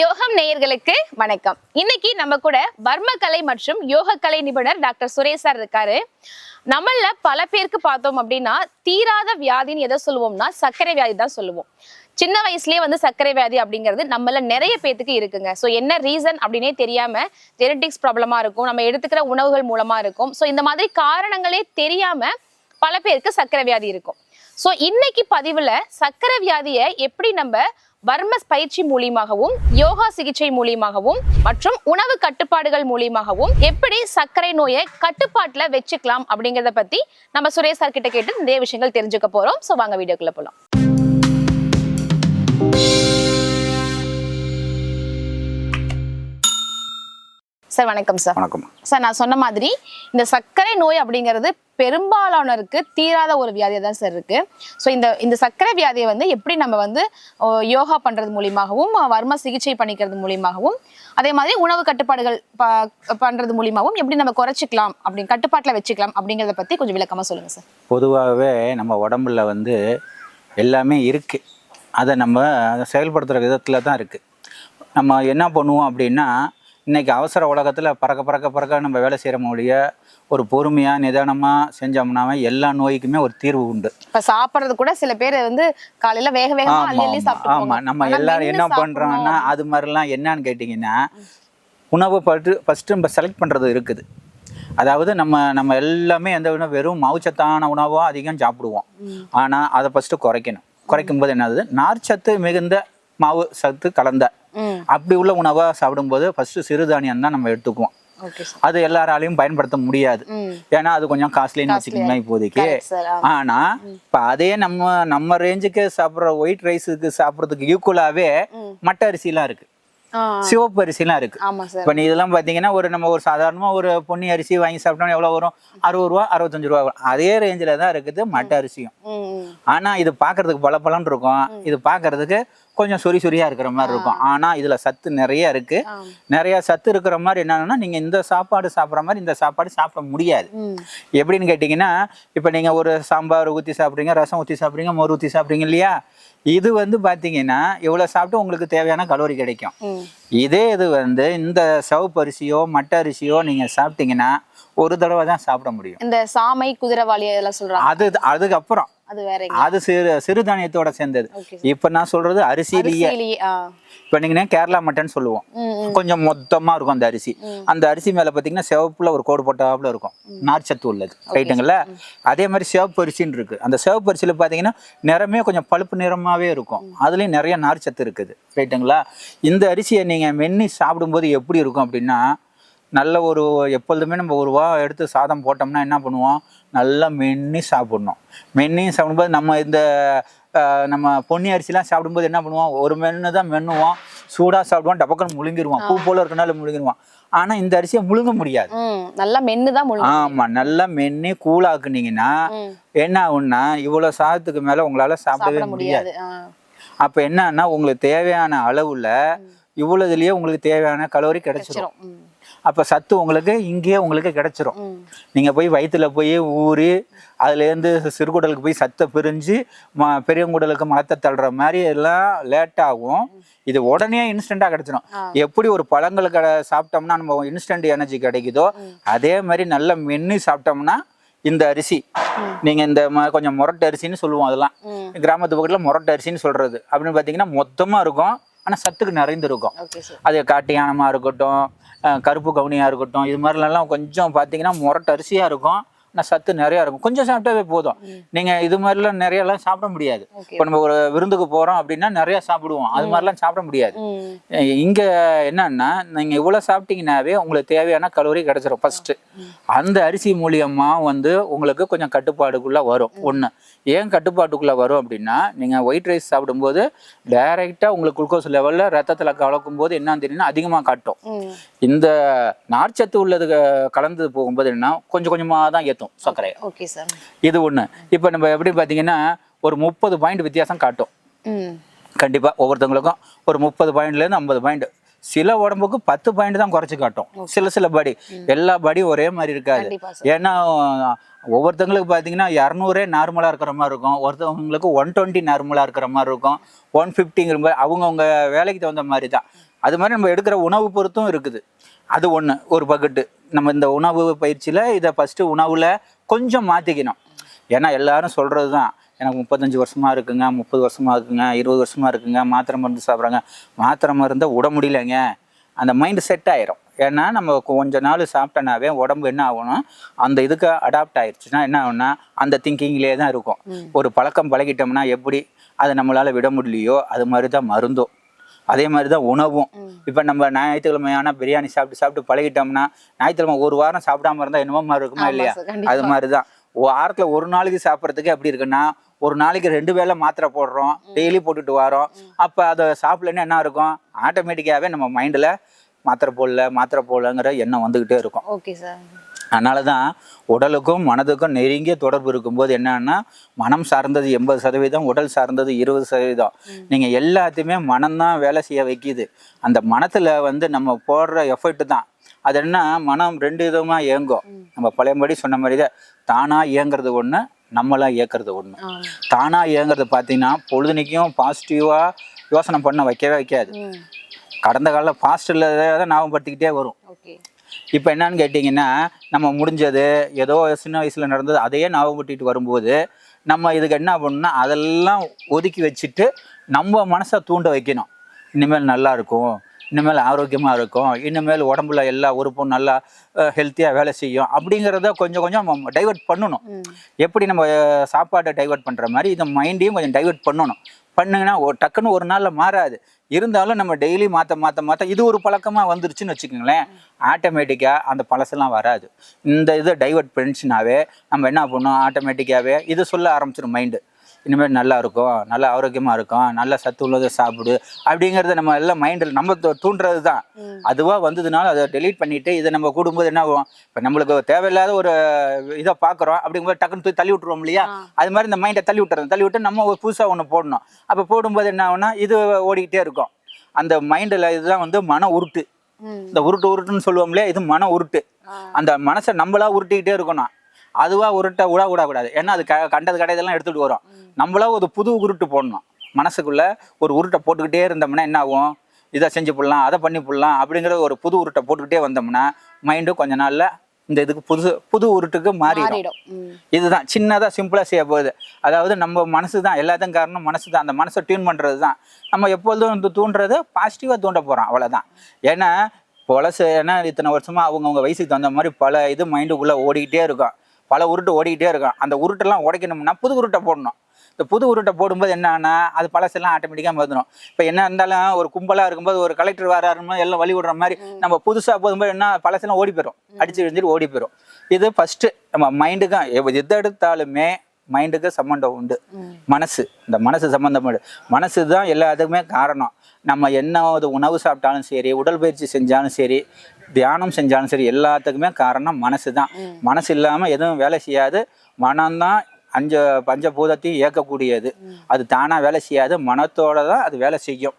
யோகம் நேயர்களுக்கு வணக்கம். இன்னைக்கு நம்ம கூட வர்மக்கலை மற்றும் யோகக்கலை நிபுணர் டாக்டர் சுரேஷ் சார் இருக்காரு. நம்மள பல பேருக்கு பார்த்தோம் அப்படின்னா தீராத வியாதின்னு எதை சொல்லுவோம்னா சர்க்கரை வியாதி தான் சொல்லுவோம். சின்ன வயசுலயே வந்து சர்க்கரை வியாதி அப்படிங்கிறது நம்மள நிறைய பேத்துக்கு இருக்குங்க. ஸோ என்ன ரீசன் அப்படின்னே தெரியாம ஜெனட்டிக்ஸ் ப்ராப்ளமா இருக்கும். நம்ம எடுத்துக்கிற உணவுகள் மூலமா இருக்கும். ஸோ இந்த மாதிரி காரணங்களே தெரியாம பல பேருக்கு சர்க்கரை வியாதி இருக்கும். ஸோ இன்னைக்கு பதிவுல சர்க்கரை வியாதியை எப்படி நம்ம வர்மஸ் பயிற்சி மூலியமாகவும் யோகா சிகிச்சை மூலியமாகவும் மற்றும் உணவு கட்டுப்பாடுகள் மூலியமாகவும் எப்படி சர்க்கரை நோயை கட்டுப்பாட்டுல வச்சுக்கலாம் அப்படிங்கிறத பத்தி நம்ம சுரேஷ் சார் கிட்ட கேட்டு நிறைய விஷயங்கள் தெரிஞ்சுக்க போறோம். ஸோ வாங்க வீடியோக்குள்ள போலாம். சார் வணக்கம் சார். வணக்கம். சார் நான் சொன்ன மாதிரி இந்த சர்க்கரை நோய் அப்படிங்கிறது பெரும்பாலானோருக்கு தீராத ஒரு வியாதியா தான் சார் இருக்கு. ஸோ இந்த இந்த சர்க்கரை வியாதியை வந்து எப்படி நம்ம வந்து யோகா பண்றது மூலியமாகவும் வர்ம சிகிச்சை பண்ணிக்கிறது மூலியமாகவும் அதே மாதிரி உணவு கட்டுப்பாடுகள் ப- பண்றது மூலியமாகவும் எப்படி நம்ம குறைச்சிக்கலாம் அப்படி கட்டுப்பாட்டில் வச்சுக்கலாம் அப்படிங்கிறத பத்தி கொஞ்சம் விளக்கமா சொல்லுங்க சார். பொதுவாகவே நம்ம உடம்புல வந்து எல்லாமே இருக்குது அதை நம்ம செயல்படுத்துகிற விதத்தில் தான் இருக்குது நம்ம என்ன பண்ணுவோம் அப்படின்னா இன்றைக்கி அவசர உலகத்தில் பறக்க பறக்க பறக்க நம்ம வேலை செய்கிற மொழிய ஒரு பொறுமையாக நிதானமாக செஞ்சோம்னாவே எல்லா நோய்க்குமே ஒரு தீர்வு உண்டு. இப்ப சாப்பிடுறது கூட சில பேர் வந்து காலையில வேக வேகமா ஆமாம் நம்ம எல்லாரும் என்ன. பண்ணுறோம்னா அது மாதிரிலாம் என்னன்னு கேட்டிங்கன்னா உணவு பட்டு ஃபஸ்ட்டு நம்ம செலக்ட் பண்ணுறது இருக்குது. அதாவது நம்ம நம்ம எல்லாமே எந்த உணவு வெறும் மாவுச்சத்தான உணவோ அதிகம் சாப்பிடுவோம். ஆனால் அதை ஃபஸ்ட்டு குறைக்கணும். குறைக்கும் போது என்னது நார்ச்சத்து மிகுந்த மாவு சத்து கலந்த அப்படி உள்ள உணவாக சாப்பிடும்போது ஃபஸ்ட்டு சிறுதானியம் தான் நம்ம எடுத்துக்குவோம். அது எல்லாராலையும் பயன்படுத்த முடியாது. ஏன்னா அது கொஞ்சம் காஸ்ட்லின்னு வச்சுக்கோங்களேன் இப்போதைக்கு. ஆனா இப்ப அதே நம்ம நம்ம ரேஞ்சுக்கு சாப்பிட்ற ஒயிட் ரைஸுக்கு சாப்பிட்றதுக்கு ஈக்குவலாவே. மட்ட அரிசிலாம் இருக்கு. சிவப்பு அரிசிலாம் இருக்கு. இப்போ நீ இதெல்லாம் பார்த்தீங்கன்னா ஒரு நம்ம ஒரு சாதாரணமா ஒரு பொன்னி அரிசி வாங்கி சாப்பிட்டோம்னா எவ்வளோ வரும்? அறுபது ரூபா அறுபத்தஞ்சு ரூபா வரும். அதே ரேஞ்சில் தான் இருக்குது மட்ட அரிசியும். ஆனா இது பார்க்கறதுக்கு பல இருக்கும். இது பார்க்கறதுக்கு கொஞ்சம் சொறி சொரியா இருக்கிற மாதிரி இருக்கும். ஆனா இதுல சத்து நிறைய இருக்கு. நிறைய சத்து இருக்கிற மாதிரி என்னன்னா நீங்க இந்த சாப்பாடு சாப்பிட்ற மாதிரி இந்த சாப்பாடு சாப்பிட முடியாது. எப்படின்னு கேட்டிங்கன்னா இப்போ நீங்கள் ஒரு சாம்பார் ஊற்றி சாப்பிட்றீங்க ரசம் ஊற்றி சாப்பிட்றீங்க மோர் ஊற்றி சாப்பிட்றீங்க இல்லையா? இது வந்து பார்த்தீங்கன்னா இவ்வளோ சாப்பிட்டு உங்களுக்கு தேவையான கலோரி கிடைக்கும். இதே இது வந்து இந்த சிவப்பு அரிசியோ மட்ட அரிசியோ நீங்கள் சாப்பிட்டீங்கன்னா ஒரு தடவை தான் சாப்பிட முடியும். இந்த சாமை குதிரைவாளி அதெல்லாம் அது அதுக்கப்புறம். அது சிறு சிறுதானியத்தோட சேர்ந்தது. இப்போ நான் சொல்றது அரிசியிலேயே. இப்போ நீங்கள் கேரளா மட்டன் சொல்லுவோம். கொஞ்சம் மொத்தமாக இருக்கும் அந்த அரிசி. அந்த அரிசி மேலே பார்த்தீங்கன்னா சிவப்புல ஒரு கோடு போட்டாப்புல இருக்கும். நார்ச்சத்து உள்ளது ரைட்டுங்களா? அதே மாதிரி சிவப்பு அரிசின்னு இருக்கு. அந்த சிவப்பு அரிசியில் பார்த்தீங்கன்னா நிறமே கொஞ்சம் பழுப்பு நிறமாவே இருக்கும். அதுலேயும் நிறைய நார்ச்சத்து இருக்குது ரைட்டுங்களா? இந்த அரிசியை நீங்கள் மென்னி சாப்பிடும்போது எப்படி இருக்கும் அப்படின்னா நல்ல ஒரு எப்பொழுதுமே நம்ம ஒரு வா எடுத்து சாதம் போட்டோம்னா என்ன பண்ணுவோம்? நல்லா மென்னி சாப்பிடணும். மென்னி சாப்பிடும்போது நம்ம இந்த நம்ம பொன்னி அரிசிலாம் சாப்பிடும்போது என்ன பண்ணுவோம்? ஒரு மென்று தான் மென்னுவோம். சூடாக சாப்பிடுவோம். டபக்கன்னு முழுங்கிடுவோம் பூ போல இருக்கனால முழுங்கிடுவோம் ஆனால் இந்த அரிசியை முழுங்க முடியாது. நல்லா மென்னு தான் ஆமாம் நல்லா மென்னி கூழாக்குனீங்கன்னா என்ன ஆகும்னா இவ்வளோ சாதத்துக்கு மேலே உங்களால் சாப்பிடவே சாப்பிட முடியாது. அப்போ என்னன்னா உங்களுக்கு தேவையான அளவுல இவ்வளவுலயே உங்களுக்கு தேவையான கலோரி கிடைச்சிரும். வச்சிரும் ம். அப்போ சத்து உங்களுக்கு இங்கேயே உங்களுக்கு கிடைச்சிரும். நீங்கள் போய் வயிற்றுல போய் ஊறி அதுலேருந்து சிறுகுடலுக்கு போய் சத்தை பிரிஞ்சு ம பெரியங்குடலுக்கு மலத்தை தள்ளுற மாதிரி எல்லாம் லேட் ஆகும். இது உடனே இன்ஸ்டண்ட்டாக கிடைச்சிரும். ஆ. எப்படி ஒரு பழங்கள் கடை சாப்பிட்டோம்னா நம்ம இன்ஸ்டன்ட் எனர்ஜி கிடைக்குதோ அதே மாதிரி நல்ல மென்று சாப்பிட்டோம்னா இந்த அரிசி. நீங்கள் இந்த கொஞ்சம் முரட்டு அரிசின்னு சொல்லுவோம் அதெல்லாம். கிராமத்து பக்கத்தில் முரட்டு அரிசின்னு சொல்கிறது அப்படின்னு பார்த்தீங்கன்னா மொத்தமாக இருக்கும். ஆனால் சத்துக்கு நிறைந்து இருக்கும் அது காட்டு யானமாக இருக்கட்டும் கருப்பு கவுனியாக இருக்கட்டும் இது மாதிரிலாம் கொஞ்சம் பார்த்தீங்கன்னா முரட்டு அரிசியாக இருக்கும். ஆனால் சத்து நிறையா இருக்கும். கொஞ்சம் சாப்பிட்டாவே போதும். நீங்கள் இது மாதிரிலாம் நிறையலாம் சாப்பிட முடியாது. இப்போ நம்ம ஒரு விருந்துக்கு போகிறோம் அப்படின்னா நிறையா சாப்பிடுவோம். அது மாதிரிலாம் சாப்பிட முடியாது. இங்கே என்னன்னா நீங்கள் இவ்வளோ சாப்பிட்டீங்கன்னாவே உங்களுக்கு தேவையான கலோரி கிடச்சிரும் ஃபஸ்ட்டு அந்த அரிசி மூலியமாக வந்து உங்களுக்கு கொஞ்சம் கட்டுப்பாடுக்குள்ளே வரும். ஒன்று ஏன் கட்டுப்பாட்டுக்குள்ளே வரும் அப்படின்னா நீங்கள் ஒயிட் ரைஸ் சாப்பிடும்போது டைரெக்டாக உங்களுக்கு குளுக்கோஸ் லெவலில் ரத்தத்தில் கலக்கும் போது என்னன்னு தெரியும்னா அதிகமாக காட்டும். இந்த நார்ச்சத்து உள்ளது கலந்து போகும்போது என்ன கொஞ்சம் கொஞ்சமாக தான் ஏற்றும் சர்க்கரையை ஓகே சார் இது ஒன்று இப்போ நம்ம எப்படி பார்த்தீங்கன்னா ஒரு முப்பது பாயிண்ட் வித்தியாசம் காட்டும். கண்டிப்பாக ஒவ்வொருத்தவங்களுக்கும் ஒரு முப்பது பாயிண்ட்லேருந்து ஐம்பது பாயிண்ட் சில உடம்புக்கு பத்து பாயிண்ட் தான் குறைச்சி காட்டும். சில சில பாடி எல்லா பாடியும் ஒரே மாதிரி இருக்காது. ஏன்னா ஒவ்வொருத்தங்களுக்கு பார்த்தீங்கன்னா இரநூறே நார்மலாக இருக்கிற மாதிரி இருக்கும். ஒருத்தவங்களுக்கு ஒன் டுவெண்ட்டி நார்மலாக இருக்கிற மாதிரி இருக்கும். ஒன் ஃபிஃப்டிங்கிற மாதிரி அவங்கவுங்க வேலைக்கு தகுந்த மாதிரி தான். அது மாதிரி நம்ம எடுக்கிற உணவு பொறுத்தும் இருக்குது. அது ஒன்று ஒரு பக்கெட்டு நம்ம இந்த உணவு பயிற்சியில் இதை ஃபஸ்ட்டு உணவில் கொஞ்சம் மாற்றிக்கணும் ஏன்னா எல்லாரும் சொல்கிறது தான் எனக்கு முப்பத்தஞ்சு வருஷமா இருக்குங்க முப்பது வருஷமா இருக்குங்க இருபது வருஷமா இருக்குங்க மாத்திரை மருந்து சாப்பிட்றாங்க. மாத்திரை மருந்தை விட முடியலங்க. அந்த மைண்டு செட் ஆயிரும். ஏன்னா நம்ம கொஞ்ச நாள் சாப்பிட்டனாவே உடம்பு என்ன ஆகணும் அந்த இதுக்கு அடாப்ட் ஆயிடுச்சுன்னா என்ன ஆகும்னா அந்த திங்கிங்லேயே தான் இருக்கும். ஒரு பழக்கம் பழகிட்டோம்னா எப்படி அதை நம்மளால் விட முடியலையோ அது மாதிரி தான் மருந்தும். அதே மாதிரி தான் உணவும் இப்போ நம்ம ஞாயிற்றுக்கிழமையான பிரியாணி சாப்பிட்டு சாப்பிட்டு பழகிட்டோம்னா ஞாயிற்றுக்கிழமை ஒரு வாரம் சாப்பிடாம இருந்தால் என்னமோ மாதிரி இருக்குமா இல்லையா. அது மாதிரி தான் வாரத்தில் ஒரு நாளைக்கு சாப்பிட்றதுக்கு எப்படி இருக்குன்னா ஒரு நாளைக்கு ரெண்டு வேளை மாத்திரை போடுறோம் டெய்லி போட்டுட்டு வரோம். அப்போ அதை சாப்பிடலன்னா என்ன இருக்கும்? ஆட்டோமேட்டிக்காகவே நம்ம மைண்டில் மாத்திரை போடல மாத்திரை போடலங்கிற எண்ணம் வந்துக்கிட்டே இருக்கும். Okay sir. அதனால தான் உடலுக்கும் மனதுக்கும் நெருங்கிய தொடர்பு இருக்கும்போது என்னன்னா மனம் சார்ந்தது எண்பது சதவீதம் உடல் சார்ந்தது இருபது சதவீதம். நீங்கள் எல்லாத்தையுமே மனம்தான் வேலை செய்ய வைக்கிது. அந்த மனத்தில் வந்து நம்ம போடுற எஃபர்ட் தான். அது என்ன? மனம் ரெண்டு விதமாக இயங்கும். நம்ம பழையபடி சொன்ன மாதிரி தான் தானாக இயங்குறது ஒன்று நம்மளா இயக்குறது ஒன்று தானாக இயங்குறது பார்த்தீங்கன்னா பொழுதுனைக்கும் பாசிட்டிவாக யோசனை பண்ண வைக்கவே வைக்காது. கடந்த காலம் பாஸ்டில் தான் ஞாபகப்படுத்திக்கிட்டே வரும். இப்போ என்னன்னு கேட்டிங்கன்னா நம்ம முடிஞ்சது ஏதோ சின்ன வயசில் நடந்தது அதையே ஞாபகப்படுத்திட்டு வரும்போது நம்ம இதுக்கு என்ன பண்ணணும்னா அதெல்லாம் ஒதுக்கி வச்சுட்டு நம்ம மனசை தூண்ட வைக்கணும். இனிமேல் நல்லா இருக்கும் இனிமேல் ஆரோக்கியமாக இருக்கும் இனிமேல் உடம்புல எல்லா உறுப்பும் நல்லா ஹெல்த்தியாக வேலை செய்யும் அப்படிங்கிறத கொஞ்சம் கொஞ்சம் நம்ம டைவர்ட் பண்ணணும். எப்படி நம்ம சாப்பாட்டை டைவர்ட் பண்ணுற மாதிரி இந்த மைண்டையும் கொஞ்சம் டைவர்ட் பண்ணணும். பண்ணுங்கன்னா ஒரு டக்குன்னு ஒரு நாளில் மாறாது. இருந்தாலும் நம்ம டெய்லி மாற்ற மாற்ற மாற்ற இது ஒரு பழக்கமாக வந்துருச்சுன்னு வச்சுக்கோங்களேன். ஆட்டோமேட்டிக்காக அந்த பழசெல்லாம் வராது. இந்த இதை டைவர்ட் பண்ணிச்சுனாவே நம்ம என்ன பண்ணோம் ஆட்டோமேட்டிக்காகவே இது சொல்ல ஆரம்பிச்சிடும் மைண்டு இனிமேல் நல்லா இருக்கும் நல்லா ஆரோக்கியமாக இருக்கும் நல்ல சத்து உள்ளதை சாப்பிடு அப்படிங்கிறத நம்ம எல்லாம் மைண்டில் நம்ம தூண்டுறது தான். அதுவாக வந்ததுனால அதை டெலீட் பண்ணிவிட்டு இதை நம்ம கூடும்போது என்ன ஆகும்? இப்போ நம்மளுக்கு தேவையில்லாத ஒரு இதை பார்க்குறோம் அப்படிங்கும்போது டக்குன்னு தூக்கி தள்ளி விட்டுருவோம் இல்லையா. அது மாதிரி இந்த மைண்டை தள்ளி விட்டுறது. தள்ளி விட்டு நம்ம ஒரு புதுசாக ஒன்று போடணும். அப்போ போடும்போது என்ன ஆகும்னா இது ஓடிக்கிட்டே இருக்கும். அந்த மைண்டில் இதுதான் வந்து மன உருட்டு. இந்த உருட்டு உருட்டுன்னு சொல்லுவோம் இல்லையா? இது மன உருட்டு. அந்த மனசை நம்மளா உருட்டிக்கிட்டே இருக்கணும். அதுவா உருட்ட விட விடக்கூடாது ஏன்னா அது க கண்டது கடையதெல்லாம் எடுத்துகிட்டு வரும். நம்மளா ஒரு புது உருட்டு போடணும். மனசுக்குள்ள ஒரு உருட்டை போட்டுக்கிட்டே இருந்தோம்னா என்ன ஆகும்? இதை செஞ்சு போடலாம் அதை பண்ணி போடலாம் அப்படிங்கிற ஒரு புது உருட்டை போட்டுக்கிட்டே வந்தோம்னா மைண்டு கொஞ்ச நாள்ல இந்த இதுக்கு புது புது உருட்டுக்கு மாறிடும். இதுதான். சின்னதாக சிம்பிளாக செய்ய போகுது. அதாவது நம்ம மனசு தான் எல்லாத்துக்கும் காரணம் மனசு தான். அந்த மனசை டியூன் பண்ணுறது தான். நம்ம எப்பொழுதும் வந்து தூண்டுறது பாசிட்டிவாக தூண்ட போகிறோம் அவ்வளோதான் ஏன்னா பொலசு ஏன்னா இத்தனை வருஷமாக அவங்கவுங்க வயசுக்கு தகுந்த மாதிரி பல இது மைண்டுக்குள்ளே ஓடிக்கிட்டே இருக்கும். பல உருட்டு ஓடிக்கிட்டே இருக்கும். அந்த உருட்டெல்லாம் உடைக்கணும்னா புது உருட்டை போடணும். இந்த புது உருட்டை போடும்போது என்னன்னா அது பழசெல்லாம் ஆட்டோமேட்டிக்காக வந்துடும் இப்போ என்ன இருந்தாலும் ஒரு கும்பலாக இருக்கும்போது ஒரு கலெக்டர் வராருன்னு எல்லாம் வழி விடுற மாதிரி நம்ம புதுசாக போகும்போது என்ன பழசெல்லாம் ஓடி போயிடும் அடிச்சு விழுந்துட்டு ஓடி போயிடும் இது ஃபஸ்ட்டு நம்ம மைண்டுக்கும் எது எடுத்தாலுமே மைண்டுக்கு சம்மந்தம் உண்டு. மனசு இந்த மனசு சம்மந்தப்படு மனசு தான் எல்லாத்துக்குமே காரணம். நம்ம என்ன உணவு சாப்பிட்டாலும் சரி உடற்பயிற்சி செஞ்சாலும் சரி தியானம் செஞ்சாலும் சரி எல்லாத்துக்குமே காரணம் மனசு தான் மனசு இல்லாமல் எதுவும் வேலை செய்யாது. மனம்தான் அஞ்ச பஞ்சபூதத்தையும் இயக்கக்கூடியது. அது தானாக வேலை செய்யாது. மனத்தோட தான் அது வேலை செய்யும்.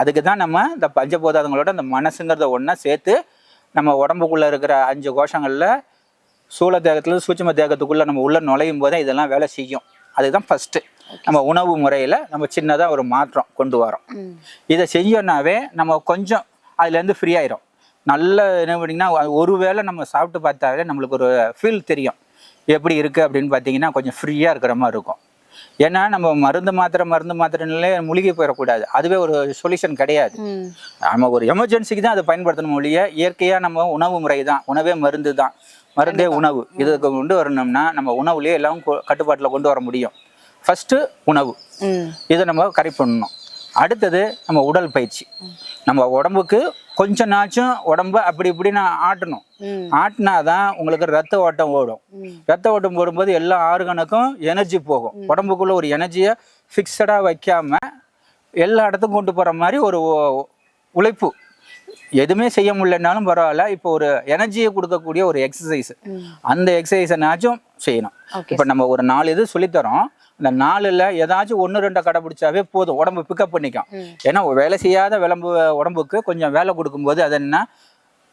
அதுக்கு தான் நம்ம இந்த பஞ்சபூதங்களோட இந்த மனசுங்கிறத ஒன்றா சேர்த்து நம்ம உடம்புக்குள்ளே இருக்கிற அஞ்சு கோஷங்களில் சூழ தேகத்துல சூட்சும தேகத்துக்குள்ளே நம்ம உள்ள நுழையும் போதே இதெல்லாம் வேலை செய்யும். அதுதான் ஃபஸ்ட்டு நம்ம உணவு முறையில் நம்ம சின்னதாக ஒரு மாற்றம் கொண்டு வரோம். இதை செஞ்சோன்னாவே நம்ம கொஞ்சம் அதுலேருந்து ஃப்ரீ ஆயிரும். நல்ல என்ன பண்ணிங்கன்னா ஒரு வேளை நம்ம சாப்பிட்டு பார்த்தாவே நம்மளுக்கு ஒரு ஃபீல் தெரியும். எப்படி இருக்குது அப்படின்னு பார்த்தீங்கன்னா கொஞ்சம் ஃப்ரீயாக இருக்கிற மாதிரி இருக்கும். ஏன்னா நம்ம மருந்து மாத்திரை மருந்து மாத்திரைனாலே மூலிகை போயிடக்கூடாது. அதுவே ஒரு சொல்யூஷன் கிடையாது. நம்ம ஒரு எமர்ஜென்சிக்கு தான் அதை பயன்படுத்தணும் ஒழிய இயற்கையாக நம்ம உணவு முறை தான் உணவே மருந்து தான். மருந்தே உணவு. இதுக்கு கொண்டு வரணும்னா நம்ம உணவுலேயே எல்லாம் கட்டுப்பாட்டில் கொண்டு வர முடியும். ஃபஸ்ட்டு உணவு. இதை நம்ம கரெக்ட் பண்ணணும். அடுத்தது நம்ம உடல் பயிற்சி. நம்ம உடம்புக்கு கொஞ்ச நாச்சும் உடம்ப அப்படி இப்படின்னு ஆட்டணும். ம். ஆட்டினா தான் உங்களுக்கு ரத்த ஓட்டம் ஓடும். ரத்த ஓட்டம் போடும்போது எல்லா ஆர்கனுக்கும் எனர்ஜி போகும். உடம்புக்குள்ள ஒரு எனர்ஜியை ஃபிக்ஸடாக வைக்காம எல்லா இடத்துக்கும் கொண்டு போகிற மாதிரி ஒரு உழைப்பு. எதுவுமே செய்ய முடியலனாலும் பரவாயில்ல. இப்போ ஒரு எனர்ஜியை கொடுக்கக்கூடிய ஒரு எக்ஸசைஸ் அந்த எக்ஸசைஸைனாச்சும் செய்யணும். இப்போ நம்ம ஒரு நாலு இது சொல்லித்தரோம். அந்த நாலில் ஏதாச்சும் ஒன்று ரெண்டை கடைப்பிடிச்சாவே போதும். உடம்பு பிக்கப் பண்ணிக்கும். ஏன்னா வேலை செய்யாத விளம்பு உடம்புக்கு கொஞ்சம் வேலை கொடுக்கும்போது அது என்ன?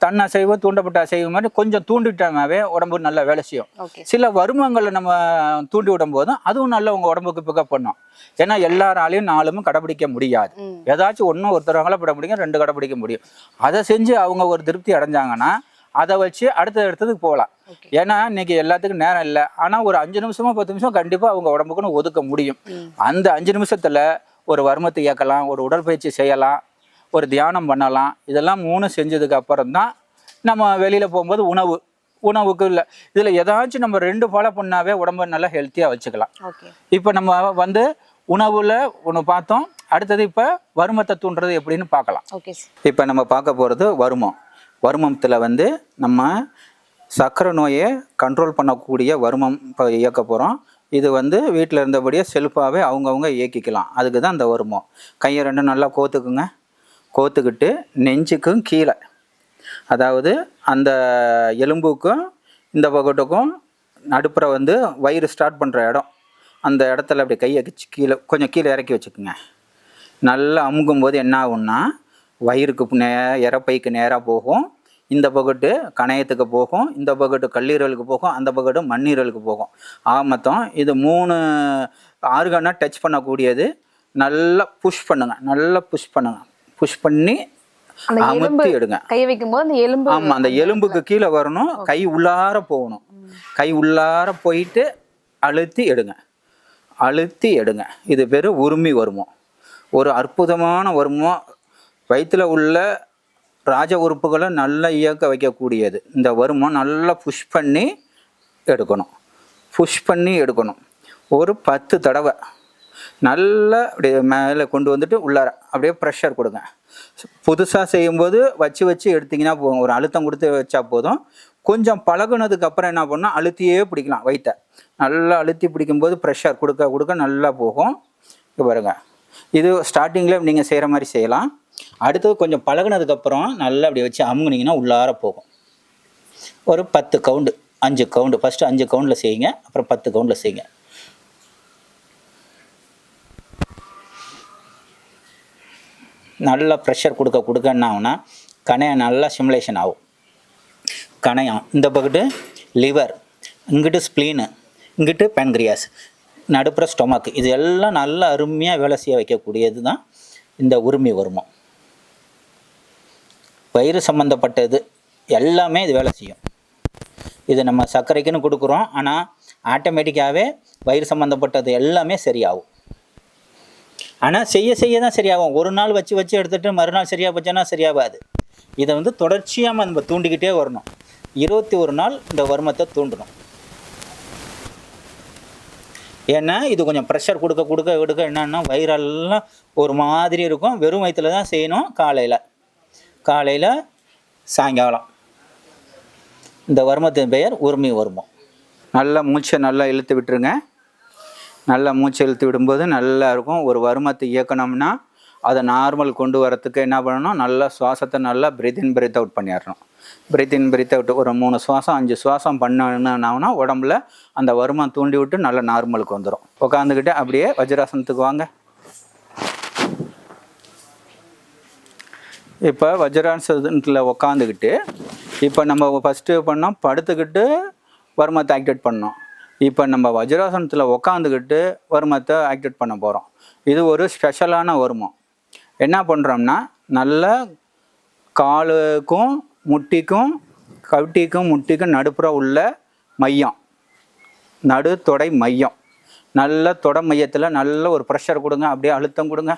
தன் அசைவு தூண்டப்பட்ட அசைவு மாதிரி கொஞ்சம் தூண்டிட்டாவே உடம்பு நல்லா வேலை செய்யும். சில வருமங்களை நம்ம தூண்டி விடும் போதும் அதுவும் நல்ல உங்க உடம்புக்கு பிக்கப் பண்ணும். ஏன்னா எல்லாராலையும் நாளும் கடைபிடிக்க முடியாது. ஏதாச்சும் ஒன்றும் ஒருத்தரவங்கள பட முடியும் ரெண்டு கடைபிடிக்க முடியும். அதை செஞ்சு அவங்க ஒரு திருப்தி அடைஞ்சாங்கன்னா அதை வச்சு அடுத்த இடத்துக்கு போகலாம். ஏன்னா இன்னைக்கு எல்லாத்துக்கும் நேரம் இல்லை. ஆனால் ஒரு அஞ்சு நிமிஷமோ பத்து நிமிஷம் கண்டிப்பாக அவங்க உடம்புக்குன்னு ஒதுக்க முடியும். அந்த அஞ்சு நிமிஷத்தில் ஒரு வருமத்தை இயக்கலாம் ஒரு உடற்பயிற்சி செய்யலாம். ஒரு தியானம் பண்ணலாம். இதெல்லாம் மூணு செஞ்சதுக்கு அப்புறம் தான் நம்ம வெளியில் போகும்போது உணவு உணவுக்கு இல்லை. இதில் ஏதாச்சும் நம்ம ரெண்டு ஃபாலோ பண்ணாவே உடம்ப நல்லா ஹெல்த்தியாக வச்சுக்கலாம். ஓகே. இப்போ நம்ம வந்து உணவில் ஒன்று பார்த்தோம். அடுத்தது இப்போ வருமத்தை தூண்டுறது எப்படின்னு பார்க்கலாம். இப்போ நம்ம பார்க்க போகிறது வருமம் வருமத்தில் வந்து நம்ம சர்க்கரை நோயை கண்ட்ரோல் பண்ணக்கூடிய வருமம் இப்போ இயக்க போகிறோம் இது வந்து வீட்டில் இருந்தபடியே செல்ஃபாகவே அவங்கவுங்க இயக்கிக்கலாம். அதுக்கு தான் இந்த வருமம் கையை ரெண்டும் நல்லா கோத்துக்குங்க. கோத்துக்கிட்டு நெஞ்சுக்கும் கீழே. அதாவது அந்த எலும்புக்கும் இந்த பக்கத்துக்கும் நடுப்புற வந்து வயிறு ஸ்டார்ட் பண்ணுற இடம். அந்த இடத்துல அப்படி கையை கீழே கொஞ்சம் கீழே இறக்கி வச்சுக்கோங்க. நல்லா அமுக்கும் போது என்ன ஆகும்னா வயிறுக்கு நே இறப்பைக்கு நேராக போகும். இந்த பக்கெட்டு கணையத்துக்கு போகும். இந்த பக்கெட்டு கல்லீரலுக்கு போகும். அந்த பக்கெட்டு மண்ணீரலுக்கு போகும். ஆமத்தம் மொத்தம் இது மூணு ஆர்கனை டச் பண்ணக்கூடியது. நல்லா புஷ் பண்ணுங்கள் நல்லா புஷ் பண்ணுங்கள் புஷ் பண்ணி அமுத்தி எடுங்க. கையை வைக்கும் போது அந்த எலும்பு ஆமாம் அந்த எலும்புக்கு கீழே வரணும். கை உள்ளார போகணும். கை உள்ளார போயிட்டு அழுத்தி எடுங்க. அழுத்தி எடுங்க. இது பேர் உருமி வருமம் ஒரு அற்புதமான வருமம் வயிற்றுல உள்ள ராஜ உறுப்புகளை நல்லா இயக்க வைக்கக்கூடியது. இந்த வருமம் நல்லா புஷ் பண்ணி எடுக்கணும். புஷ் பண்ணி எடுக்கணும். ஒரு பத்து தடவை. நல்லா அப்படியே மேலே கொண்டு வந்துட்டு உள்ளார அப்படியே ப்ரெஷர் கொடுங்க. புதுசாக செய்யும்போது வச்சு வச்சு எடுத்தீங்கன்னா போதும் ஒரு அழுத்தம் கொடுத்து வச்சா போதும். கொஞ்சம் பழகுனதுக்கு அப்புறம் என்ன பண்ணால் அழுத்தியே பிடிக்கலாம் வயிற்ற நல்லா அழுத்தி பிடிக்கும்போது ப்ரெஷர் கொடுக்க கொடுக்க நல்லா போகும். இப்போ பாருங்க. இது ஸ்டார்டிங்கில் நீங்கள் செய்கிற மாதிரி செய்யலாம். அடுத்தது கொஞ்சம் பழகுனதுக்கப்புறம் நல்லா அப்படி வச்சு அமுங்குனீங்கன்னா உள்ளார போகும். ஒரு பத்து கவுண்டு அஞ்சு கவுண்டு ஃபஸ்ட்டு அஞ்சு கவுண்டில் செய்யுங்க அப்புறம் பத்து கவுண்டில் செய்யுங்க. நல்லா ப்ரெஷர் கொடுக்க கொடுக்க என்ன ஆகுனா கணையம் நல்லா சிமுலேஷன் ஆகும். கணையம் இந்த பக்கத்து லிவர் இங்கிட்டு ஸ்ப்ளீனு இங்கிட்டு பேன்க்ரியாஸ் நடுப்புற ஸ்டொமக் இது எல்லாம் நல்லா அருமையாக வேலை செய்ய வைக்கக்கூடியது தான் இந்த உரிமை வருமம் வயிறு சம்மந்தப்பட்டது எல்லாமே இது வேலை செய்யும். இது நம்ம சர்க்கரைக்குன்னு கொடுக்குறோம் ஆனால் ஆட்டோமேட்டிக்காகவே வயிறு சம்மந்தப்பட்டது எல்லாமே சரியாகும். ஆனால் செய்ய செய்ய தான் சரியாகும். ஒரு நாள் வச்சு வச்சு எடுத்துகிட்டு மறுநாள் சரியாக போச்சோன்னா சரியாகாது. இதை வந்து தொடர்ச்சியாக நம்ம தூண்டிக்கிட்டே வரணும். இருபத்தி ஒரு நாள் இந்த வருமத்தை தூண்டணும். ஏன்னா இது கொஞ்சம் ப்ரெஷர் கொடுக்க கொடுக்க கொடுக்க என்னன்னா வயிறெல்லாம் ஒரு மாதிரி இருக்கும். வெறும் வயிற்றுல தான் செய்யணும். காலையில். காலையில் சாயங்காலம். இந்த வருமத்தின் பெயர் உரிமை வருமம். நல்லா மூச்சை நல்லா இழுத்து விட்டுருங்க. நல்லா மூச்சு இழுத்து விடும்போது நல்லா இருக்கும். ஒரு வருமத்தை இயக்கணும்னா அதை நார்மல் கொண்டு வரத்துக்கு என்ன பண்ணணும்? நல்லா சுவாசத்தை நல்லா பிரீத் இன் பிரீத் அவுட் பண்ணிடணும். பிரீத் இன் பிரீத் அவுட் ஒரு மூணு சுவாசம் அஞ்சு சுவாசம் பண்ணணும்னா உடம்புல அந்த வருமம் தூண்டி விட்டு நல்லா நார்மலுக்கு வந்துடும் உட்காந்துக்கிட்டு அப்படியே வஜ்ராசனத்துக்கு வாங்க. இப்போ வஜ்ராசனத்தில் உக்காந்துக்கிட்டு இப்போ நம்ம ஃபஸ்ட்டு பண்ணோம் படுத்துக்கிட்டு வருமத்தை ஆக்டிவேட் பண்ணோம். இப்போ நம்ம வஜ்ராசனத்தில் உக்காந்துக்கிட்டு வருமத்தை ஆக்டிவேட் பண்ண போகிறோம் இது ஒரு ஸ்பெஷலான வருமம். என்ன பண்ணுறோம்னா நல்ல காலுக்கும் முட்டிக்கும் கவிட்டிக்கும் முட்டிக்கும் நடுப்புற உள்ள மையம். நடு தொடை மையம். நல்ல தொடை மையத்தில் நல்ல ஒரு ப்ரெஷர் கொடுங்க அப்படியே அழுத்தம் கொடுங்க.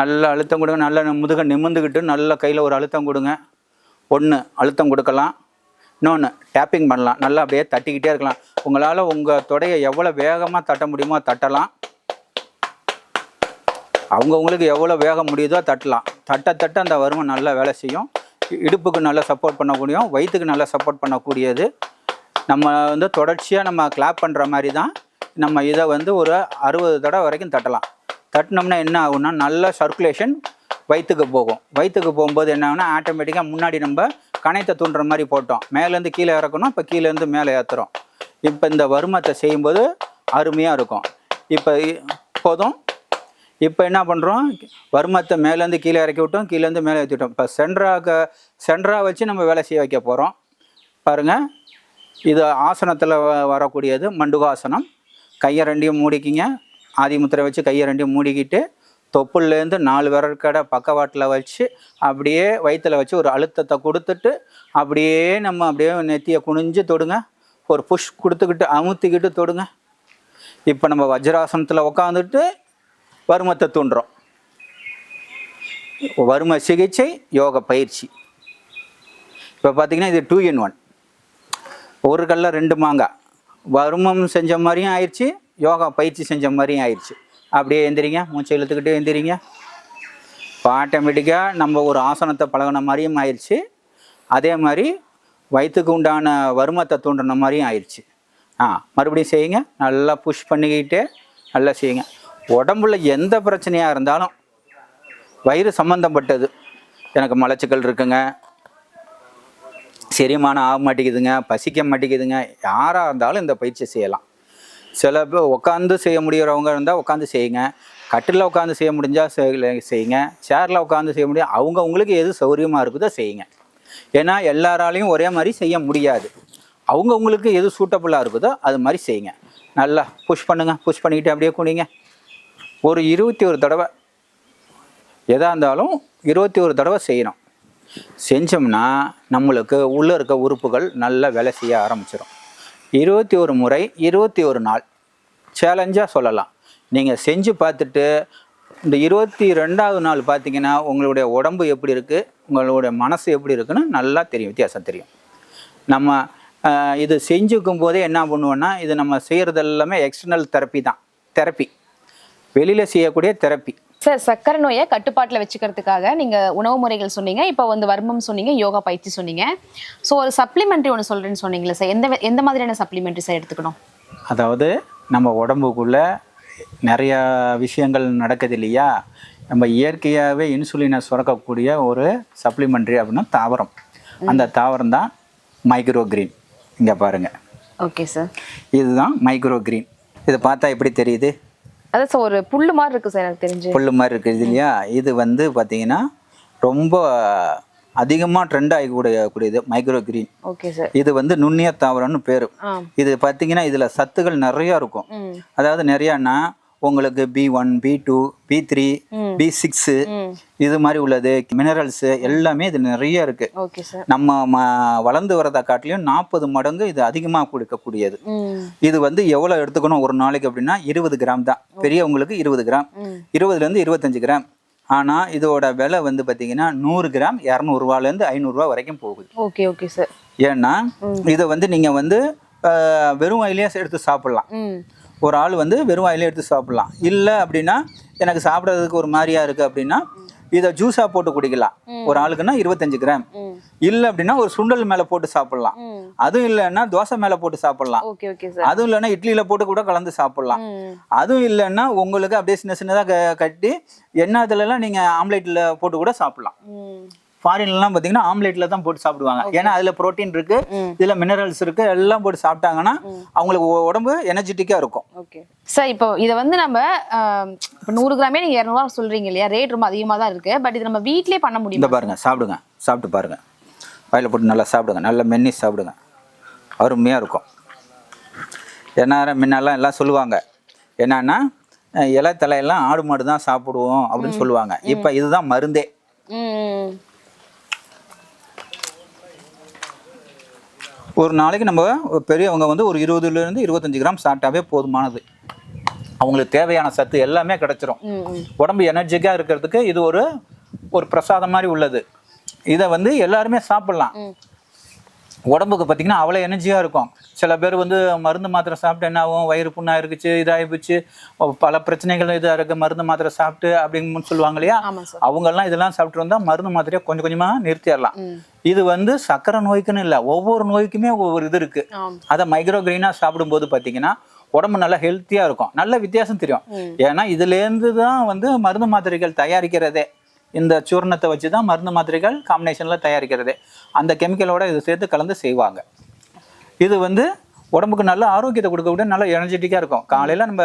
நல்ல அழுத்தம் கொடுங்க நல்ல முதுக நிமிர்ந்துக்கிட்டு நல்ல கையில் ஒரு அழுத்தம் கொடுங்க. ஒன்று அழுத்தம் கொடுக்கலாம். இன்னொன்று டேப்பிங் பண்ணலாம். நல்லா அப்படியே தட்டிக்கிட்டே இருக்கலாம். உங்களால் உங்கள் தொடையை எவ்வளோ வேகமாக தட்ட முடியுமோ தட்டலாம். அவங்கவுங்களுக்கு எவ்வளோ வேகம் முடியுதோ தட்டலாம். தட்ட தட்ட அந்த வருமம் நல்லா வேலை செய்யும். இடுப்புக்கு நல்லா சப்போர்ட் பண்ணக்கூடியும் வயிற்றுக்கு நல்லா சப்போர்ட் பண்ணக்கூடியது. நம்ம வந்து தொடர்ச்சியாக நம்ம கிளாப் பண்ணுற மாதிரி தான் நம்ம இதை வந்து ஒரு அறுபது தடவை வரைக்கும் தட்டலாம். தட்டினோம்னா என்ன ஆகும்னா நல்ல சர்க்குலேஷன் வயிற்றுக்கு போகும். வயிற்றுக்கு போகும்போது என்ன ஆகுனா ஆட்டோமேட்டிக்காக முன்னாடி நம்ம கணையத்தை தூண்டுற மாதிரி போட்டோம். மேலேருந்து கீழே இறக்கணும் இப்போ கீழேருந்து மேலே ஏற்றுறோம் இப்போ இந்த வருமத்தை செய்யும்போது அருமையாக இருக்கும். இப்போ போதும். இப்போ என்ன பண்ணுறோம் வருமத்தை மேலேருந்து கீழே இறக்கி விட்டோம் கீழேருந்து மேலே ஏற்றி விட்டோம். இப்போ சென்ட்ராக சென்ட்ராக வச்சு நம்ம வேலை செய்ய வைக்க போகிறோம் பாருங்கள் இது ஆசனத்தில் வரக்கூடியது மண்டுகாசனம். கையை ரெண்டையும் மூடிக்கிங்க. ஆதிமுத்திரை வச்சு கையை ரெண்டையும் மூடிக்கிட்டு தொப்புள்லேருந்து நாலு விரற்கடை பக்கவாட்டில் வச்சு அப்படியே வயிற்றில் வச்சு ஒரு அழுத்தத்தை கொடுத்துட்டு அப்படியே நம்ம அப்படியே நெத்தியை குனிஞ்சு தொடுங்க. ஒரு புஷ் கொடுத்துக்கிட்டு அமுத்திக்கிட்டு தொடுங்க. இப்போ நம்ம வஜ்ராசனத்தில் உட்காந்துட்டு வருமத்தை தூண்டுறோம். வரும சிகிச்சை யோக பயிற்சி. இப்போ பார்த்தீங்கன்னா இது டூ இன் ஒன் ஒரு கல்ல ரெண்டு மாங்காய். வருமம் செஞ்ச மாதிரியும் ஆயிடுச்சு யோகா பயிற்சி செஞ்ச மாதிரியும் ஆயிடுச்சு. அப்படியே எந்திரிங்க. மூச்சை இழுத்துக்கிட்டே எந்திரிங்க. இப்போ ஆட்டோமேட்டிக்காக நம்ம ஒரு ஆசனத்தை பழகின மாதிரியும் ஆயிடுச்சு அதே மாதிரி வயிற்றுக்கு உண்டான வருமத்தை தூண்டின மாதிரியும் ஆயிடுச்சு ஆ மறுபடியும் செய்யுங்க. நல்லா புஷ் பண்ணிக்கிட்டே நல்லா செய்யுங்க. உடம்புல எந்த பிரச்சனையாக இருந்தாலும் வயிறு சம்மந்தப்பட்டது எனக்கு மலச்சிக்கல் இருக்குங்க. செரிமானம் ஆக மாட்டேங்குதுங்க. பசிக்க மாட்டேங்குதுங்க. யாராக இருந்தாலும் இந்த பயிற்சி செய்யலாம். சில பேர் உட்காந்து செய்ய முடியறவங்க இருந்தால் உட்காந்து செய்யுங்க. கட்டிலில் உட்காந்து செய்ய முடிஞ்சால் செய்யுங்க. சேரில் உட்காந்து செய்ய முடியும் அவங்க உங்களுக்கு எது சௌகரியமாக இருக்குதோ செய்யுங்க. ஏன்னா எல்லாராலையும் ஒரே மாதிரி செய்ய முடியாது. அவங்க உங்களுக்கு எது சூட்டபுளாக இருக்குதோ அது மாதிரி செய்யுங்க. நல்லா புஷ் பண்ணுங்கள் புஷ் பண்ணிக்கிட்டு அப்படியே குனிங்க. ஒரு இருபத்தி ஒரு தடவை எதாக இருந்தாலும் இருபத்தி ஒரு தடவை செய்யணும். செஞ்சோம்னா நம்மளுக்கு உள்ளே இருக்க உறுப்புகள் நல்லா வேலை செய்ய ஆரம்பிச்சிடும் இருபத்தி ஒரு முறை இருபத்தி ஒரு நாள். சேலஞ்சாக சொல்லலாம். நீங்கள் செஞ்சு பார்த்துட்டு இந்த இருபத்தி ரெண்டாவது நாள் பார்த்தீங்கன்னா உங்களுடைய உடம்பு எப்படி இருக்குது உங்களுடைய மனசு எப்படி இருக்குன்னு நல்லா தெரியும் வித்தியாசம் தெரியும். நம்ம இது செஞ்சுக்கும் போதே என்ன பண்ணுவோன்னா இது நம்ம செய்கிறது எல்லாமே எக்ஸ்டர்னல் தெரப்பி தான். தெரப்பி வெளியில் செய்யக்கூடிய தெரப்பி சார் சக்கரை நோயை கட்டுப்பாட்டில் வச்சுக்கிறதுக்காக நீங்க உணவு முறைகள் சொன்னீங்க. இப்போ வந்து வர்மம் சொன்னீங்க யோகா பயிற்சி சொன்னீங்க. ஸோ ஒரு சப்ளிமெண்ட்ரி ஒன்று சொல்றேன்னு சொன்னீங்களே சார். எந்த எந்த மாதிரியான சப்ளிமெண்ட்ரி சார் எடுத்துக்கணும்? அதாவது நம்ம உடம்புக்குள்ள நிறையா விஷயங்கள் நடக்குது இல்லையா? நம்ம இயற்கையாகவே இன்சுலினை சுரக்கக்கூடிய ஒரு சப்ளிமெண்ட்ரி அப்படின்னா தாவரம். அந்த தாவரம் தான் மைக்ரோ கிரீன் இங்கே பாருங்கள் ஓகே சார் இதுதான் மைக்ரோ கிரீன் இதை பார்த்தா எப்படி தெரியுது? அதான் சார் ஒரு புல்லு மாதிரி இருக்கு சார் எனக்கு தெரிஞ்சு. புல்லு மாதிரி இருக்குது இல்லையா? இது வந்து பார்த்தீங்கன்னா ரொம்ப அதிகமாக ட்ரெண்ட் ஆகக்கூடிய கூடியது மைக்ரோ கிரீன் ஓகே சார் இது வந்து நுண்ணிய தாவரம்னு பேர். இது பார்த்தீங்கன்னா இதில் சத்துக்கள் நிறையா இருக்கும். அதாவது நிறையான்னா உங்களுக்கு B one B two B three B six இது மாதிரி உள்ளது. மினரல்ஸு எல்லாமே இது நிறைய இருக்கு. நம்ம வளர்ந்து வரதை காட்டிலையும் நாற்பது மடங்கு இது அதிகமாக கொடுக்கக்கூடியது. இது வந்து எவ்வளோ எடுத்துக்கணும் ஒரு நாளைக்கு அப்படின்னா இருபது கிராம் தான். பெரியவங்களுக்கு இருபது கிராம். இருபதுலேருந்து இருபத்தஞ்சு கிராம். ஆனால் இதோட விலை வந்து பார்த்தீங்கன்னா நூறு கிராம் இரநூறுவாலேருந்து ஐநூறுரூவா வரைக்கும் போகுது. ஓகே ஓகே சார் ஏன்னா இதை வந்து நீங்கள் வந்து வெறும் வாயிலே எடுத்து சாப்பிட்லாம். ஒரு ஆள் வந்து வெறும் வாயிலே எடுத்து சாப்பிட்லாம். இல்லை அப்படின்னா எனக்கு சாப்பிட்றதுக்கு ஒரு மாதிரியா இருக்குது அப்படின்னா இதை ஜூஸாக போட்டு குடிக்கலாம். ஒரு ஆளுக்குன்னா இருபத்தஞ்சு கிராம். இல்லை அப்படின்னா ஒரு சுண்டல் மேலே போட்டு சாப்பிட்லாம். அதுவும் இல்லைன்னா தோசை மேலே போட்டு சாப்பிட்லாம். அதுவும் இல்லைன்னா இட்லியில் போட்டு கூட கலந்து சாப்பிட்லாம். அதுவும் இல்லைன்னா உங்களுக்கு அப்படியே சின்ன சின்னதாக கட்டி எண்ணெய்லலாம் நீங்கள் ஆம்லேட்டில் போட்டு கூட சாப்பிட்லாம். ஃபாரின்லாம் பார்த்தீங்கன்னா ஆம்லேட்டில் தான் போட்டு சாப்பிடுவாங்க. ஏன்னா அதில் புரோட்டீன் இருக்கு. இதில் மினரல்ஸ் இருக்கு எல்லாம் போட்டு சாப்பிட்டாங்கன்னா அவங்களுக்கு உடம்பு எனர்ஜெட்டிக்காக இருக்கும். ஓகே சார் இப்போ இதை வந்து நம்ம இப்போ நூறு கிராமே நீங்கள் இரநூறுவா சொல்றீங்க இல்லையா? ரேட் ரொம்ப அதிகமாக தான் இருக்கு. பட் இது நம்ம வீட்லயே பண்ண இந்த முடியுமா பாருங்க சாப்பிடுங்க சாப்பிட்டு பாருங்க. வாயில போட்டு நல்லா சாப்பிடுங்க நல்லா மென்னி சாப்பிடுங்க. அருமையாக இருக்கும். ஏன்னா முன்னெல்லாம் எல்லாம் சொல்லுவாங்க என்னன்னா இலை தலையெல்லாம் ஆடு மாடு தான் சாப்பிடுவோம் அப்படின்னு சொல்லுவாங்க. இப்போ இதுதான் மருந்தே. ஒரு நாளைக்கு நம்ம பெரியவங்க வந்து ஒரு இருபதுலேருந்து இருபத்தஞ்சு கிராம் சாப்பிட்டாவே போதுமானது. அவங்களுக்கு தேவையான சத்து எல்லாமே கிடைச்சிரும். உடம்பு எனர்ஜிக்காக இருக்கிறதுக்கு இது ஒரு ஒரு பிரசாதம் மாதிரி உள்ளது. இதை வந்து எல்லாருமே சாப்பிட்லாம். உடம்புக்கு பார்த்தீங்கன்னா அவ்வளோ எனர்ஜியாக இருக்கும். சில பேர் வந்து மருந்து மாத்திரை சாப்பிட்டு என்ன ஆகும்? வயிறு புண்ணாக இருக்குச்சு இதாகிப்போச்சு பல பிரச்சனைகள் இதாக இருக்குது மருந்து மாத்திரை சாப்பிட்டு அப்படின்னு சொல்லுவாங்க இல்லையா? அவங்கெல்லாம் இதெல்லாம் சாப்பிட்டு வந்தால் மருந்து மாத்திரையை கொஞ்சம் கொஞ்சமாக நிறுத்திடலாம். இது வந்து சக்கரை நோய்க்குன்னு இல்லை ஒவ்வொரு நோய்க்குமே ஒவ்வொரு இது இருக்குது அதை மைக்ரோ கிரீனாக சாப்பிடும்போது பார்த்தீங்கன்னா உடம்பு நல்லா ஹெல்த்தியாக இருக்கும். நல்ல வித்தியாசம் தெரியும். ஏன்னா இதுலேருந்து தான் வந்து மருந்து மாத்திரைகள் தயாரிக்கிறதே. இந்த சூர்ணத்தை வச்சு தான் மருந்து மாத்திரைகள் காம்பினேஷனில் தயாரிக்கிறதே. அந்த கெமிக்கலோட இது சேர்த்து கலந்து செய்வாங்க. இது வந்து உடம்புக்கு நல்ல ஆரோக்கியத்தை கொடுக்கக்கூடிய நல்ல எனர்ஜெட்டிக்காக இருக்கும். காலையில் நம்ம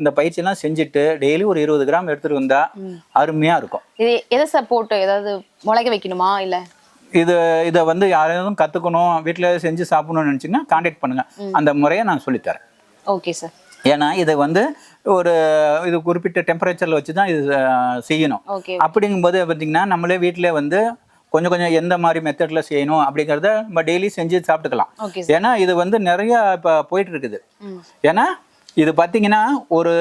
இந்த பயிற்சியெல்லாம் செஞ்சுட்டு டெய்லி ஒரு இருபது கிராம் எடுத்துகிட்டு வந்தா அருமையாக இருக்கும். இது எதை சார் போட்டு ஏதாவது முளைக்க வைக்கணுமா இல்ல? இது இதை வந்து யாராவது கற்றுக்கணும் வீட்டில் செஞ்சு சாப்பிடணும்னு நினச்சிங்கன்னா காண்டாக்ட் பண்ணுங்கள் அந்த முறையை நான் சொல்லித்தரேன் ஓகே சார் ஏன்னா இதை வந்து ஒரு இது குறிப்பிட்ட டெம்பரேச்சரில் வச்சு தான் இது செய்யணும். அப்படிங்கும்போது பார்த்தீங்கன்னா நம்மளே வீட்டிலே வந்து கொஞ்சம் கொஞ்சம் எந்த மாதிரி மெத்தடில் செய்யணும் அப்படிங்கிறத நம்ம டெய்லி செஞ்சு சாப்பிட்டுக்கலாம். ஏன்னா இது வந்து நிறைய இப்போ போயிட்டு இருக்குது. ஏன்னா இது பார்த்தீங்கன்னா ஒரு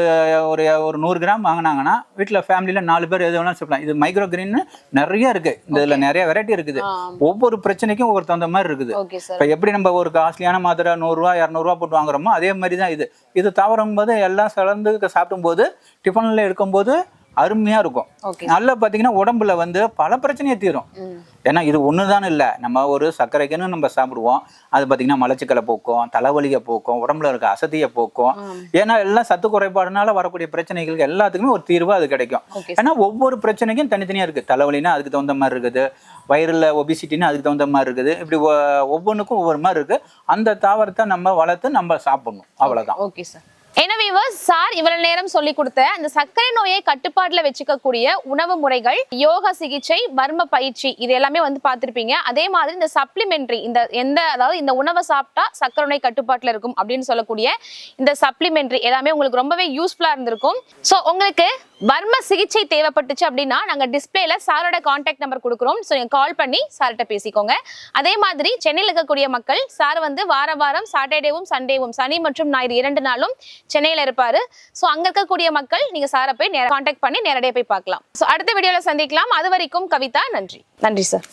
ஒரு ஒரு நூறு கிராம் வாங்கினாங்கன்னா வீட்டில் ஃபேமிலியில் நாலு பேர் எது வேணாலும் சாப்பிடலாம். இது மைக்ரோ கிரீன் நிறைய இருக்கு. இந்த இதில் நிறைய வெரைட்டி இருக்குது. ஒவ்வொரு பிரச்சனைக்கும் ஒவ்வொரு தகுந்த மாதிரி இருக்குது. இப்போ எப்படி நம்ம ஒரு காஸ்ட்லியான மாத்திரை நூறுரூவா இரநூறுவா போட்டு வாங்குறோமோ அதே மாதிரி தான் இது. இது தவறும் போது எல்லாம் கலந்து சாப்பிடும்போது டிஃபனில் எடுக்கும்போது அருமையாக இருக்கும். நல்லா பார்த்தீங்கன்னா உடம்புல வந்து பல பிரச்சனையை தீரும். ஏன்னா இது ஒன்று தான் இல்லை. நம்ம ஒரு சர்க்கரைக்குன்னு நம்ம சாப்பிடுவோம். அது பார்த்தீங்கன்னா மலச்சிக்கலை போக்கும் தலைவலியை போக்கும் உடம்புல இருக்க அசதியை போக்கும். ஏன்னா எல்லாம் சத்து குறைபாடுனால வரக்கூடிய பிரச்சனைகளுக்கு எல்லாத்துக்குமே ஒரு தீர்வு அது கிடைக்கும். ஏன்னா ஒவ்வொரு பிரச்சனைக்கும் தனித்தனியாக இருக்குது தலைவலினா அதுக்கு தகுந்த மாதிரி இருக்குது. வயிறில் ஒபிசிட்டினா அதுக்கு தகுந்த மாதிரி இருக்குது. இப்படி ஒவ்வொன்றுக்கும் ஒவ்வொரு மாதிரி இருக்குது அந்த தாவரத்தை நம்ம வளர்த்து நம்ம சாப்பிடணும். அவ்வளோதான் ஓகே சார் வியூவர்ஸ் சார் இவ்வளவு நேரம் சொல்லி கொடுத்த அந்த சர்க்கரை நோயை கட்டுப்பாட்டுல வச்சுக்கக்கூடிய உணவு முறைகள் யோகா சிகிச்சை வர்ம பயிற்சி இது எல்லாமே வந்து பார்த்திருப்பீங்க. அதே மாதிரி இந்த சப்ளிமெண்ட்ரி இந்த எந்த அதாவது இந்த உணவை சாப்பிட்டா சர்க்கரை நோய் கட்டுப்பாட்டுல இருக்கும் அப்படின்னு சொல்லக்கூடிய இந்த சப்ளிமெண்ட்ரி எல்லாமே உங்களுக்கு ரொம்பவே யூஸ்ஃபுல்லா இருந்திருக்கும். ஸோ உங்களுக்கு வர்ம சிகிச்சை தேவைப்பட்டுச்சு அப்படின்னா நாங்க டிஸ்பிளேல சாரோட கான்டாக்ட் நம்பர் கொடுக்குறோம். ஸோ நீங்கள் கால் பண்ணி சார்கிட்ட பேசிக்கோங்க. அதே மாதிரி சென்னையில் இருக்கக்கூடிய மக்கள் சார் வந்து வார வாரம் சாட்டர்டேவும் சண்டேவும் சனி மற்றும் ஞாயிறு இரண்டு நாளும் சென்னையில் இருப்பாரு. ஸோ அங்க இருக்கக்கூடிய மக்கள் நீங்க சாரை போய் நேர கான்டாக்ட் பண்ணி நேரடியாக போய் பார்க்கலாம். ஸோ அடுத்த வீடியோல சந்திக்கலாம். அது வரைக்கும் கவிதா நன்றி. நன்றி சார்.